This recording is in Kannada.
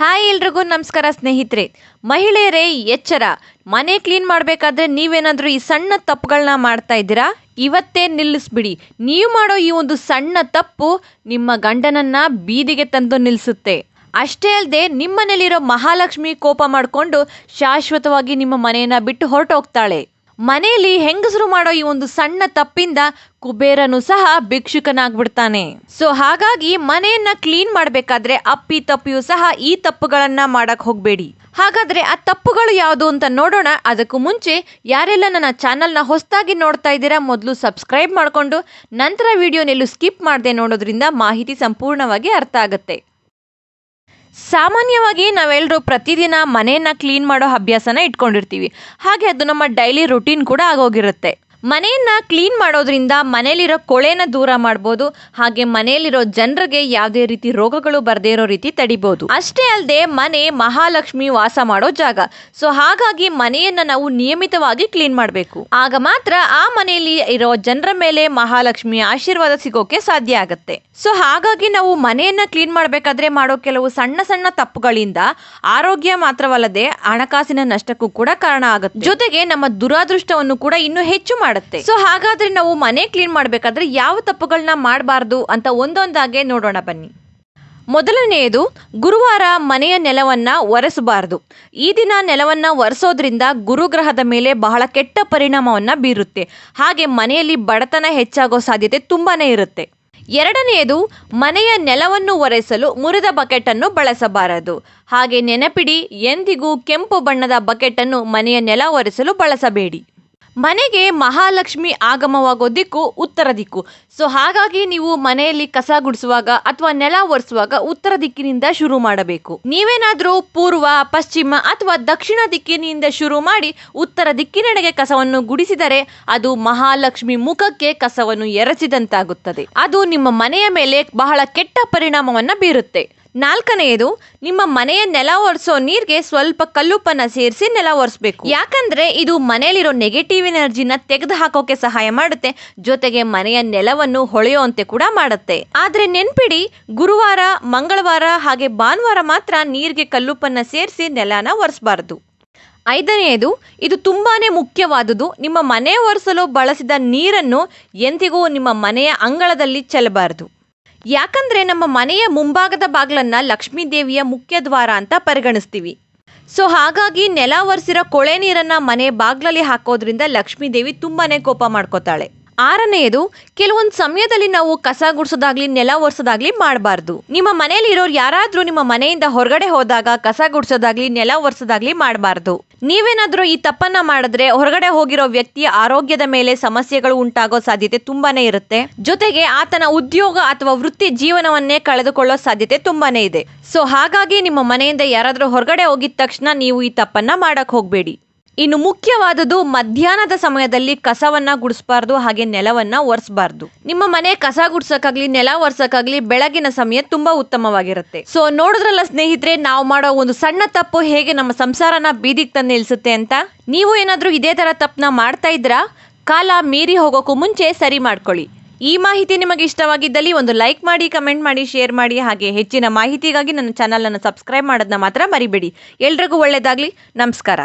ಹಾಯ್ ಎಲ್ರಿಗೂ ನಮಸ್ಕಾರ ಸ್ನೇಹಿತರೆ. ಮಹಿಳೆಯರೇ, ಎಚ್ಚರ. ಮನೆ ಕ್ಲೀನ್ ಮಾಡಬೇಕಾದ್ರೆ ನೀವೇನಾದರೂ ಈ ಸಣ್ಣ ತಪ್ಪುಗಳನ್ನ ಮಾಡ್ತಾ ಇದ್ದೀರಾ? ಇವತ್ತೇ ನಿಲ್ಲಿಸ್ಬಿಡಿ. ನೀವು ಮಾಡೋ ಈ ಒಂದು ಸಣ್ಣ ತಪ್ಪು ನಿಮ್ಮ ಗಂಡನನ್ನ ಬೀದಿಗೆ ತಂದು ನಿಲ್ಲಿಸುತ್ತೆ ಅಷ್ಟೇ ಅಲ್ಲದೆ ನಿಮ್ಮನೇಲಿರೋ ಮಹಾಲಕ್ಷ್ಮಿ ಕೋಪ ಮಾಡಿಕೊಂಡು ಶಾಶ್ವತವಾಗಿ ನಿಮ್ಮ ಮನೆಯನ್ನು ಬಿಟ್ಟು ಹೊರಟೋಗ್ತಾಳೆ. ಮನೆಯಲ್ಲಿ ಹೆಂಗಸರು ಮಾಡೋ ಈ ಒಂದು ಸಣ್ಣ ತಪ್ಪಿಂದ ಕುಬೇರನು ಸಹ ಭಿಕ್ಷುಕನಾಗ್ಬಿಡ್ತಾನೆ. ಸೊ ಹಾಗಾಗಿ ಮನೆಯನ್ನ ಕ್ಲೀನ್ ಮಾಡಬೇಕಾದ್ರೆ ಅಪ್ಪಿ ತಪ್ಪಿಯೂ ಸಹ ಈ ತಪ್ಪುಗಳನ್ನ ಮಾಡಕ್ ಹೋಗ್ಬೇಡಿ. ಹಾಗಾದ್ರೆ ಆ ತಪ್ಪುಗಳು ಯಾವುದು ಅಂತ ನೋಡೋಣ. ಅದಕ್ಕೂ ಮುಂಚೆ ಯಾರೆಲ್ಲ ನನ್ನ ಚಾನಲ್ನ ಹೊಸದಾಗಿ ನೋಡ್ತಾ ಇದ್ದೀರಾ, ಮೊದಲು ಸಬ್ಸ್ಕ್ರೈಬ್ ಮಾಡಿಕೊಂಡು ನಂತರ ವಿಡಿಯೋನೆಲ್ಲೂ ಸ್ಕಿಪ್ ಮಾಡದೆ ನೋಡೋದ್ರಿಂದ ಮಾಹಿತಿ ಸಂಪೂರ್ಣವಾಗಿ ಅರ್ಥ ಆಗುತ್ತೆ. ಸಾಮಾನ್ಯವಾಗಿ ನಾವೆಲ್ಲರೂ ಪ್ರತಿದಿನ ಮನೆಯನ್ನ ಕ್ಲೀನ್ ಮಾಡೋ ಅಭ್ಯಾಸನ ಇಟ್ಕೊಂಡಿರ್ತೀವಿ. ಹಾಗೆ ಅದು ನಮ್ಮ ಡೈಲಿ ರುಟೀನ್ ಕೂಡ ಆಗೋಗಿರುತ್ತೆ. ಮನೆಯನ್ನ ಕ್ಲೀನ್ ಮಾಡೋದ್ರಿಂದ ಮನೆಯಲ್ಲಿರೋ ಕೊಳೆನ ದೂರ ಮಾಡ್ಬೋದು. ಹಾಗೆ ಮನೆಯಲ್ಲಿರೋ ಜನರಿಗೆ ಯಾವುದೇ ರೀತಿ ರೋಗಗಳು ಬರದೇ ಇರೋ ರೀತಿ ತಡಿಬೋದು. ಅಷ್ಟೇ ಅಲ್ಲದೆ ಮನೆ ಮಹಾಲಕ್ಷ್ಮಿ ವಾಸ ಮಾಡೋ ಜಾಗ. ಸೊ ಹಾಗಾಗಿ ಮನೆಯನ್ನ ನಾವು ನಿಯಮಿತವಾಗಿ ಕ್ಲೀನ್ ಮಾಡಬೇಕು. ಆಗ ಮಾತ್ರ ಆ ಮನೆಯಲ್ಲಿ ಇರೋ ಜನರ ಮೇಲೆ ಮಹಾಲಕ್ಷ್ಮಿ ಆಶೀರ್ವಾದ ಸಿಗೋಕೆ ಸಾಧ್ಯ ಆಗುತ್ತೆ. ಸೊ ಹಾಗಾಗಿ ನಾವು ಮನೆಯನ್ನ ಕ್ಲೀನ್ ಮಾಡಬೇಕಾದ್ರೆ ಮಾಡೋ ಕೆಲವು ಸಣ್ಣ ಸಣ್ಣ ತಪ್ಪುಗಳಿಂದ ಆರೋಗ್ಯ ಮಾತ್ರವಲ್ಲದೆ ಹಣಕಾಸಿನ ನಷ್ಟಕ್ಕೂ ಕೂಡ ಕಾರಣ ಆಗುತ್ತೆ. ಜೊತೆಗೆ ನಮ್ಮ ದುರಾದೃಷ್ಟವನ್ನು ಕೂಡ ಇನ್ನೂ ಹೆಚ್ಚು ಮಾಡುತ್ತೆ. ಸೊ ಹಾಗಾದ್ರೆ ನಾವು ಮನೆ ಕ್ಲೀನ್ ಮಾಡಬೇಕಾದ್ರೆ ಯಾವ ತಪ್ಪುಗಳನ್ನ ಮಾಡಬಾರ್ದು ಅಂತ ಒಂದೊಂದಾಗೆ ನೋಡೋಣ ಬನ್ನಿ. ಮೊದಲನೆಯದು, ಗುರುವಾರ ಮನೆಯ ನೆಲವನ್ನ ಒರೆಸಬಾರದು. ಈ ದಿನ ನೆಲವನ್ನ ಒರೆಸೋದ್ರಿಂದ ಗುರುಗ್ರಹದ ಮೇಲೆ ಬಹಳ ಕೆಟ್ಟ ಪರಿಣಾಮವನ್ನ ಬೀರುತ್ತೆ. ಹಾಗೆ ಮನೆಯಲ್ಲಿ ಬಡತನ ಹೆಚ್ಚಾಗೋ ಸಾಧ್ಯತೆ ತುಂಬಾನೇ ಇರುತ್ತೆ. ಎರಡನೆಯದು, ಮನೆಯ ನೆಲವನ್ನು ಒರೆಸಲು ಮುರಿದ ಬಕೆಟ್ ಅನ್ನು ಬಳಸಬಾರದು. ಹಾಗೆ ನೆನಪಿಡಿ, ಎಂದಿಗೂ ಕೆಂಪು ಬಣ್ಣದ ಬಕೆಟ್ ಅನ್ನು ಮನೆಯ ನೆಲ ಒರೆಸಲು ಬಳಸಬೇಡಿ. ಮನೆಗೆ ಮಹಾಲಕ್ಷ್ಮಿ ಆಗಮವಾಗೋ ದಿಕ್ಕು ಉತ್ತರ ದಿಕ್ಕು. ಸೊ ಹಾಗಾಗಿ ನೀವು ಮನೆಯಲ್ಲಿ ಕಸ ಗುಡಿಸುವಾಗ ಅಥವಾ ನೆಲ ಒರೆಸುವಾಗ ಉತ್ತರ ದಿಕ್ಕಿನಿಂದ ಶುರು ಮಾಡಬೇಕು. ನೀವೇನಾದರೂ ಪೂರ್ವ, ಪಶ್ಚಿಮ ಅಥವಾ ದಕ್ಷಿಣ ದಿಕ್ಕಿನಿಂದ ಶುರು ಮಾಡಿ ಉತ್ತರ ದಿಕ್ಕಿನೆಡೆಗೆ ಕಸವನ್ನು ಗುಡಿಸಿದರೆ ಅದು ಮಹಾಲಕ್ಷ್ಮಿ ಮುಖಕ್ಕೆ ಕಸವನ್ನು ಎರಚಿದಂತಾಗುತ್ತದೆ. ಅದು ನಿಮ್ಮ ಮನೆಯ ಮೇಲೆ ಬಹಳ ಕೆಟ್ಟ ಪರಿಣಾಮವನ್ನು ಬೀರುತ್ತೆ. ನಾಲ್ಕನೆಯದು, ನಿಮ್ಮ ಮನೆಯ ನೆಲ ಒರೆಸೋ ನೀರಿಗೆ ಸ್ವಲ್ಪ ಕಲ್ಲುಪ್ಪನ್ನ ಸೇರಿಸಿ ನೆಲ ಒರೆಸ್ಬೇಕು. ಯಾಕಂದ್ರೆ ಇದು ಮನೆಯಲ್ಲಿರೋ ನೆಗೆಟಿವ್ ಎನರ್ಜಿನ ತೆಗೆದು ಹಾಕೋಕೆ ಸಹಾಯ ಮಾಡುತ್ತೆ, ಜೊತೆಗೆ ಮನೆಯ ನೆಲವನ್ನು ಹೊಳೆಯುವಂತೆ ಕೂಡ ಮಾಡುತ್ತೆ. ಆದ್ರೆ ನೆನ್ಪಿಡಿ, ಗುರುವಾರ, ಮಂಗಳವಾರ ಹಾಗೆ ಭಾನುವಾರ ಮಾತ್ರ ನೀರಿಗೆ ಕಲ್ಲುಪ್ಪನ್ನ ಸೇರಿಸಿ ನೆಲನ ಒರೆಸಬಾರದು. ಐದನೆಯದು, ಇದು ತುಂಬಾನೇ ಮುಖ್ಯವಾದುದು, ನಿಮ್ಮ ಮನೆ ಒರೆಸಲು ಬಳಸಿದ ನೀರನ್ನು ಎಂದಿಗೂ ನಿಮ್ಮ ಮನೆಯ ಅಂಗಳದಲ್ಲಿ ಚೆಲ್ಲಬಾರದು. ಯಾಕಂದ್ರೆ ನಮ್ಮ ಮನೆಯ ಮುಂಭಾಗದ ಬಾಗ್ಲನ್ನ ಲಕ್ಷ್ಮೀ ದೇವಿಯ ಮುಖ್ಯ ದ್ವಾರ ಅಂತ ಪರಿಗಣಿಸ್ತೀವಿ. ಸೊ ಹಾಗಾಗಿ ನೆಲ ಒರೆಸಿರೋ ಕೊಳೆ ನೀರನ್ನ ಮನೆ ಬಾಗ್ಲಲ್ಲಿ ಹಾಕೋದ್ರಿಂದ ಲಕ್ಷ್ಮೀ ದೇವಿ ತುಂಬಾನೇ ಕೋಪ ಮಾಡ್ಕೋತಾಳೆ. ಆರನೆಯದು ಕೆಲವೊಂದು ಸಮಯದಲ್ಲಿ ನಾವು ಕಸ ಗುಡಿಸೋದಾಗ್ಲಿ, ನೆಲ ಒರೆಸೋದಾಗ್ಲಿ ಮಾಡಬಾರ್ದು. ನಿಮ್ಮ ಮನೆಯಲ್ಲಿ ಇರೋರು ಯಾರಾದರೂ ನಿಮ್ಮ ಮನೆಯಿಂದ ಹೊರಗಡೆ ಹೋದಾಗ ಕಸ ಗುಡಿಸೋದಾಗ್ಲಿ, ನೆಲ ಒರೆಸೋದಾಗ್ಲಿ ಮಾಡಬಾರ್ದು. ನೀವೇನಾದ್ರೂ ಈ ತಪ್ಪನ್ನ ಮಾಡಿದ್ರೆ ಹೊರಗಡೆ ಹೋಗಿರೋ ವ್ಯಕ್ತಿಯ ಆರೋಗ್ಯದ ಮೇಲೆ ಸಮಸ್ಯೆಗಳು ಉಂಟಾಗೋ ಸಾಧ್ಯತೆ ತುಂಬಾನೇ ಇರುತ್ತೆ. ಜೊತೆಗೆ ಆತನ ಉದ್ಯೋಗ ಅಥವಾ ವೃತ್ತಿ ಜೀವನವನ್ನೇ ಕಳೆದುಕೊಳ್ಳೋ ಸಾಧ್ಯತೆ ತುಂಬಾನೇ ಇದೆ. ಸೊ ಹಾಗಾಗಿ ನಿಮ್ಮ ಮನೆಯಿಂದ ಯಾರಾದರೂ ಹೊರಗಡೆ ಹೋಗಿದ ತಕ್ಷಣ ನೀವು ಈ ತಪ್ಪನ್ನ ಮಾಡಕ್ ಹೋಗ್ಬೇಡಿ. ಇನ್ನು ಮುಖ್ಯವಾದದ್ದು ಮಧ್ಯಾಹ್ನದ ಸಮಯದಲ್ಲಿ ಕಸವನ್ನ ಗುಡಿಸಬಾರ್ದು ಹಾಗೆ ನೆಲವನ್ನ ಒರೆಸಬಾರ್ದು. ನಿಮ್ಮ ಮನೆ ಕಸ ಗುಡ್ಸಕ್ಕಾಗ್ಲಿ, ನೆಲ ಒರೆಸಕ್ಕಾಗ್ಲಿ ಬೆಳಗಿನ ಸಮಯ ತುಂಬಾ ಉತ್ತಮವಾಗಿರುತ್ತೆ. ಸೊ ನೋಡಿದ್ರಲ್ಲ ಸ್ನೇಹಿತರೆ, ನಾವು ಮಾಡೋ ಒಂದು ಸಣ್ಣ ತಪ್ಪು ಹೇಗೆ ನಮ್ಮ ಸಂಸಾರನ ಬೀದಿಗೆ ತಂದು ನಿಲ್ಸುತ್ತೆ ಅಂತ? ನೀವು ಏನಾದರೂ ಇದೇ ತರ ತಪ್ಪನ್ನ ಮಾಡ್ತಾ ಇದ್ರಾ? ಕಾಲ ಮೀರಿ ಹೋಗೋಕ್ಕೂ ಮುಂಚೆ ಸರಿ ಮಾಡ್ಕೊಳ್ಳಿ. ಈ ಮಾಹಿತಿ ನಿಮಗೆ ಇಷ್ಟವಾಗಿದ್ದಲ್ಲಿ ಒಂದು ಲೈಕ್ ಮಾಡಿ, ಕಮೆಂಟ್ ಮಾಡಿ, ಶೇರ್ ಮಾಡಿ, ಹಾಗೆ ಹೆಚ್ಚಿನ ಮಾಹಿತಿಗಾಗಿ ನನ್ನ ಚಾನಲನ್ನು ಸಬ್ಸ್ಕ್ರೈಬ್ ಮಾಡೋದನ್ನ ಮಾತ್ರ ಮರಿಬೇಡಿ. ಎಲ್ರಿಗೂ ಒಳ್ಳೆಯದಾಗಲಿ ನಮಸ್ಕಾರ.